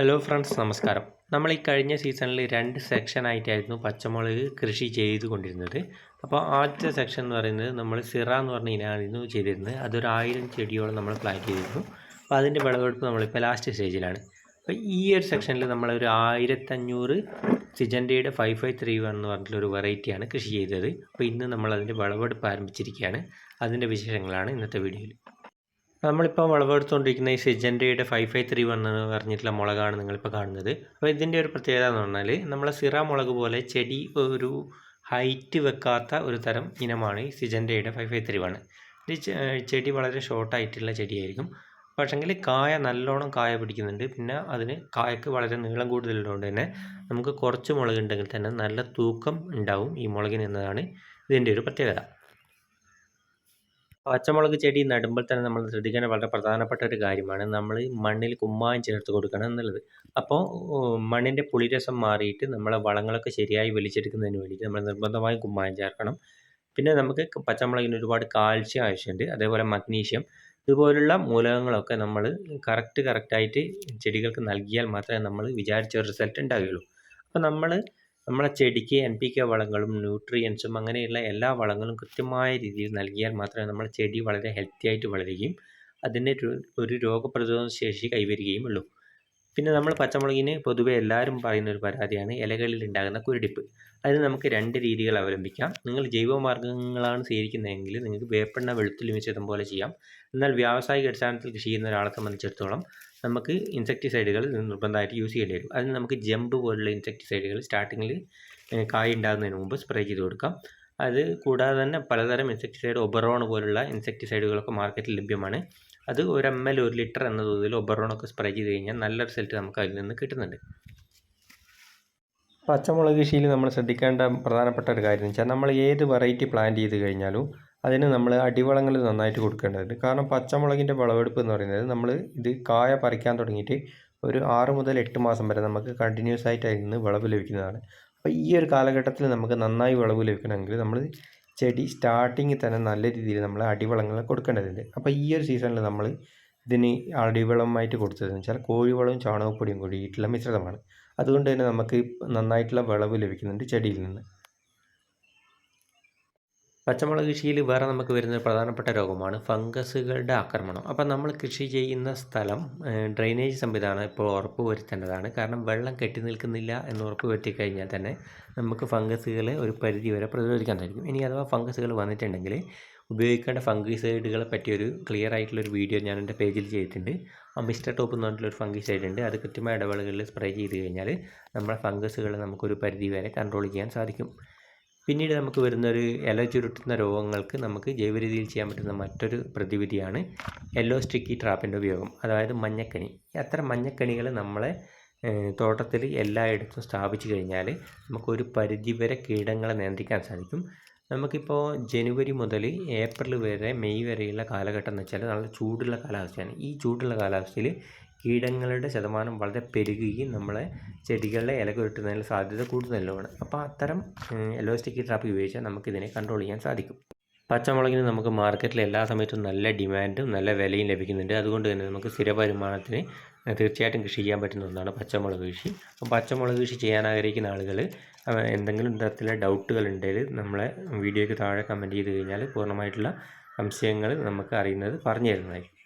Hello friends നമസ്കാരം. നമ്മൾ ഈ കഴിഞ്ഞ സീസണിൽ രണ്ട് സെക്ഷനായിട്ടായിരുന്നു പച്ചമുളക് കൃഷി ചെയ്തുകൊണ്ടിരുന്നത്. അപ്പോൾ ആദ്യത്തെ സെക്ഷൻ എന്ന് പറയുന്നത് നമ്മൾ സിറ എന്ന് പറഞ്ഞ ഇനായിരുന്നു ചെയ്തിരുന്നത്. അതൊരു ആയിരം ചെടിയോളം നമ്മൾ പ്ലാൻ ചെയ്തിരുന്നു. അപ്പോൾ അതിന്റെ വിളവെടുപ്പ് നമ്മളിപ്പോൾ ലാസ്റ്റ് സ്റ്റേജിലാണ് അപ്പോൾ ഈ ഒരു സെക്ഷനിൽ നമ്മളൊരു ആയിരത്തഞ്ഞൂറ് സിജൻഡയുടെ ഫൈവ് ഫൈവ് ത്രീ വൺ എന്ന് പറഞ്ഞിട്ടുള്ള ഒരു വെറൈറ്റിയാണ് കൃഷി ചെയ്തത്. അപ്പോൾ ഇന്ന് നമ്മൾ അതിന്റെ വിളവെടുപ്പ് ആരംഭിച്ചിരിക്കുകയാണ്. അതിന്റെ വിശേഷങ്ങളാണ് ഇന്നത്തെ വീഡിയോയിൽ നമ്മളിപ്പോൾ വിളവെടുത്തുകൊണ്ടിരിക്കുന്ന ഈ സിജൻഡയുടെ ഫൈവ് ഫൈവ് ത്രീ വൺ എന്ന് പറഞ്ഞിട്ടുള്ള മുളകാണ് നിങ്ങളിപ്പോൾ കാണുന്നത്. അപ്പോൾ ഇതിന്റെ ഒരു പ്രത്യേകത എന്ന് പറഞ്ഞാൽ നമ്മളെ സിറ മുളക് പോലെ ചെടി ഒരു ഹൈറ്റ് വെക്കാത്ത ഒരു തരം ഇനമാണ് ഈ സിജൻഡയുടെ ഫൈവ് ഫൈവ് ത്രീ വൺ ഇത് ചെടി വളരെ ഷോർട്ടായിട്ടുള്ള ചെടിയായിരിക്കും. പക്ഷേങ്കിൽ കായ നല്ലോണം കായ പിടിക്കുന്നുണ്ട്. പിന്നെ അതിന് കായക്ക് വളരെ നീളം കൂടുതലുള്ളതുകൊണ്ട് തന്നെ നമുക്ക് കുറച്ച് മുളകുണ്ടെങ്കിൽ തന്നെ നല്ല തൂക്കം ഉണ്ടാവും ഈ മുളകിന് എന്നതാണ് ഇതിന്റെ ഒരു പ്രത്യേകത. പച്ചമുളക് ചെടി നടുമ്പോൾ തന്നെ നമ്മൾ ശ്രദ്ധിക്കേണ്ട വളരെ പ്രധാനപ്പെട്ട ഒരു കാര്യമാണ് നമ്മൾ മണ്ണിൽ കുമ്മായം ചേർത്ത് കൊടുക്കണം എന്നുള്ളത്. അപ്പോൾ മണ്ണിന്റെ പുളിരസം മാറിയിട്ട് നമ്മളെ വളങ്ങളൊക്കെ ശരിയായി വലിച്ചെടുക്കുന്നതിന് വേണ്ടിയിട്ട് നമ്മൾ നിർബന്ധമായും കുമ്മായം ചേർക്കണം. പിന്നെ നമുക്ക് പച്ചമുളകിന് ഒരുപാട് കാൽഷ്യം ആവശ്യമുണ്ട്. അതേപോലെ മഗ്നീഷ്യം. ഇതുപോലുള്ള മൂലകങ്ങളൊക്കെ നമ്മൾ കറക്റ്റ് കറക്റ്റായിട്ട് ചെടികൾക്ക് നൽകിയാൽ മാത്രമേ നമ്മൾ വിചാരിച്ച റിസൾട്ട് ഉണ്ടാവുകയുള്ളൂ. അപ്പോൾ നമ്മൾ നമ്മളെ ചെടിക്ക് എൻ പി കെ വളങ്ങളും ന്യൂട്രിയൻസും അങ്ങനെയുള്ള എല്ലാ വളങ്ങളും കൃത്യമായ രീതിയിൽ നൽകിയാൽ മാത്രമേ നമ്മളെ ചെടി വളരെ ഹെൽത്തി ആയിട്ട് വളരുകയും അതിന്റെ ഒരു രോഗപ്രതിരോധ ശേഷി കൈവരികയും ഉള്ളൂ. പിന്നെ നമ്മൾ പച്ചമുളകിന് പൊതുവേ എല്ലാവരും പറയുന്ന ഒരു പരാതിയാണ് ഇലകളിൽ ഉണ്ടാകുന്ന കുരുടിപ്പ്. അതിന് നമുക്ക് രണ്ട് രീതികൾ അവലംബിക്കാം. നിങ്ങൾ ജൈവമാർഗങ്ങളാണ് സ്വീകരിക്കുന്നതെങ്കിൽ നിങ്ങൾക്ക് വേപ്പെണ്ണ വെളുത്തുള്ളി മിശ്രിതം പോലെ ചെയ്യാം. എന്നാൽ വ്യാവസായിക അടിസ്ഥാനത്തിൽ കൃഷി ചെയ്യുന്ന ഒരാളെ സംബന്ധിച്ചിടത്തോളം നമുക്ക് ഇൻസെക്ടിസൈഡുകൾ നിർബന്ധമായിട്ട് യൂസ് ചെയ്യേണ്ടി വരും. അതിന് നമുക്ക് ജമ്പ് പോലുള്ള ഇൻസെക്ടിസൈഡുകൾ സ്റ്റാർട്ടിങ്ങിൽ കായി ഉണ്ടാകുന്നതിന് മുമ്പ് സ്പ്രേ ചെയ്ത് കൊടുക്കാം. അത് കൂടാതെ തന്നെ പലതരം ഇൻസെക്ടിസൈഡ് ഒബറോൺ പോലുള്ള ഇൻസെക്ടിസൈഡുകളൊക്കെ മാർക്കറ്റിൽ ലഭ്യമാണ്. അത് ഒരു എം എൽ ഒരു ലിറ്റർ എന്ന തോതിൽ ഒബറോണൊക്കെ സ്പ്രേ ചെയ്ത് കഴിഞ്ഞാൽ നല്ല റിസൾട്ട് നമുക്ക് അതിൽ നിന്ന് കിട്ടുന്നുണ്ട്. പച്ചമുളക് കൃഷിയിൽ നമ്മൾ ശ്രദ്ധിക്കേണ്ട പ്രധാനപ്പെട്ട ഒരു കാര്യം എന്ന് വെച്ചാൽ നമ്മൾ ഏത് വെറൈറ്റി പ്ലാന്റ് ചെയ്ത് കഴിഞ്ഞാലും അതിന് നമ്മൾ അടിവളങ്ങൾ നന്നായിട്ട് കൊടുക്കേണ്ടതുണ്ട്. കാരണം പച്ചമുളകിന്റെ വിളവെടുപ്പ് എന്ന് പറയുന്നത് നമ്മൾ ഇത് കായ പറിക്കാൻ തുടങ്ങിയിട്ട് ഒരു ആറ് മുതൽ എട്ട് മാസം വരെ നമുക്ക് കണ്ടിന്യൂസ് ആയിട്ട് അതിൽ നിന്ന് വിളവ് ലഭിക്കുന്നതാണ്. അപ്പോൾ ഈ ഒരു കാലഘട്ടത്തിൽ നമുക്ക് നന്നായി വിളവ് ലഭിക്കണമെങ്കിൽ നമ്മൾ ചെടി സ്റ്റാർട്ടിങ്ങിൽ തന്നെ നല്ല രീതിയിൽ നമ്മൾ അടിവളങ്ങൾ കൊടുക്കേണ്ടതുണ്ട്. അപ്പോൾ ഈ ഒരു സീസണിൽ നമ്മൾ ഇതിന് അടിവളമായിട്ട് കൊടുത്തതെന്ന് വെച്ചാൽ കോഴിവളവും ചാണകപ്പൊടിയും കൂടിയിട്ടുള്ള മിശ്രിതമാണ്. അതുകൊണ്ട് തന്നെ നമുക്ക് നന്നായിട്ടുള്ള വിളവ് ലഭിക്കുന്നുണ്ട് ചെടിയിൽ നിന്ന്. പച്ചമുളക് കൃഷിയിൽ വേറെ നമുക്ക് വരുന്ന പ്രധാനപ്പെട്ട രോഗമാണ് ഫംഗസുകളുടെ ആക്രമണം. അപ്പം നമ്മൾ കൃഷി ചെയ്യുന്ന സ്ഥലം ഡ്രെയിനേജ് സംവിധാനം ഇപ്പോൾ ഉറപ്പ് വരുത്തേണ്ടതാണ്. കാരണം വെള്ളം കെട്ടി നിൽക്കുന്നില്ല എന്ന് ഉറപ്പ് വരുത്തി കഴിഞ്ഞാൽ തന്നെ നമുക്ക് ഫംഗസുകളെ ഒരു പരിധി വരെ പ്രതിരോധിക്കാൻ സാധിക്കും. ഇനി അഥവാ ഫംഗസുകൾ വന്നിട്ടുണ്ടെങ്കിൽ ഉപയോഗിക്കേണ്ട ഫംഗിസൈഡുകളെ പറ്റിയൊരു ക്ലിയർ ആയിട്ടുള്ള ഒരു വീഡിയോ ഞാൻ എന്റെ പേജിൽ ചെയ്തിട്ടുണ്ട്. ആ മിസ്റ്റർ ടോപ്പ് എന്ന് പറഞ്ഞിട്ടുള്ളൊരു ഫംഗിസൈഡ് ഉണ്ട്. അത് കൃത്യമായ ഇടവേളകളിൽ സ്പ്രേ ചെയ്ത് കഴിഞ്ഞാൽ നമ്മുടെ ഫംഗസുകളെ നമുക്കൊരു പരിധി വരെ കൺട്രോൾ ചെയ്യാൻ സാധിക്കും. പിന്നീട് നമുക്ക് വരുന്നൊരു ഇല ചുരുട്ടുന്ന രോഗങ്ങൾക്ക് നമുക്ക് ജൈവരീതിയിൽ ചെയ്യാൻ പറ്റുന്ന മറ്റൊരു പ്രതിവിധിയാണ് യെല്ലോ സ്റ്റിക്കി ട്രാപ്പിന്റെ ഉപയോഗം. അതായത് മഞ്ഞക്കണി. അത്തരം മഞ്ഞക്കണികൾ നമ്മളെ തോട്ടത്തിൽ എല്ലായിടത്തും സ്ഥാപിച്ചു കഴിഞ്ഞാൽ നമുക്കൊരു പരിധിവരെ കീടങ്ങളെ നിയന്ത്രിക്കാൻ സാധിക്കും. നമുക്കിപ്പോൾ ജനുവരി മുതൽ ഏപ്രിൽ വരെ മെയ് വരെയുള്ള കാലഘട്ടം എന്ന് വെച്ചാൽ നല്ല ചൂടുള്ള കാലാവസ്ഥയാണ്. ഈ ചൂടുള്ള കാലാവസ്ഥയിൽ കീടങ്ങളുടെ ശതമാനം വളരെ പെരുകുകയും നമ്മളെ ചെടികളുടെ ഇല കുരുട്ടുന്നതിനുള്ള സാധ്യത കൂടുതലുമാണ് അപ്പോൾ അത്തരം എലോസ്റ്റിക് ട്രാപ്പ് ഉപയോഗിച്ചാൽ നമുക്കിതിനെ കൺട്രോൾ ചെയ്യാൻ സാധിക്കും. പച്ചമുളകിന് നമുക്ക് മാർക്കറ്റിൽ എല്ലാ സമയത്തും നല്ല ഡിമാൻഡും നല്ല വിലയും ലഭിക്കുന്നുണ്ട്. അതുകൊണ്ട് തന്നെ നമുക്ക് സ്ഥിര വരുമാനത്തിന് തീർച്ചയായിട്ടും കൃഷി ചെയ്യാൻ പറ്റുന്ന ഒന്നാണ് പച്ചമുളക് കൃഷി. അപ്പോൾ പച്ചമുളക് കൃഷി ചെയ്യാൻ ആഗ്രഹിക്കുന്ന ആളുകൾ എന്തെങ്കിലും തരത്തിലെ ഡൗട്ടുകൾ ഉണ്ടെങ്കിൽ നമ്മളെ വീഡിയോയ്ക്ക് താഴെ കമന്റ് ചെയ്ത് കഴിഞ്ഞാൽ പൂർണമായിട്ടുള്ള സംശയങ്ങൾ നമുക്ക് അറിയുന്നത് പറഞ്ഞു തരുന്നതായിരിക്കും.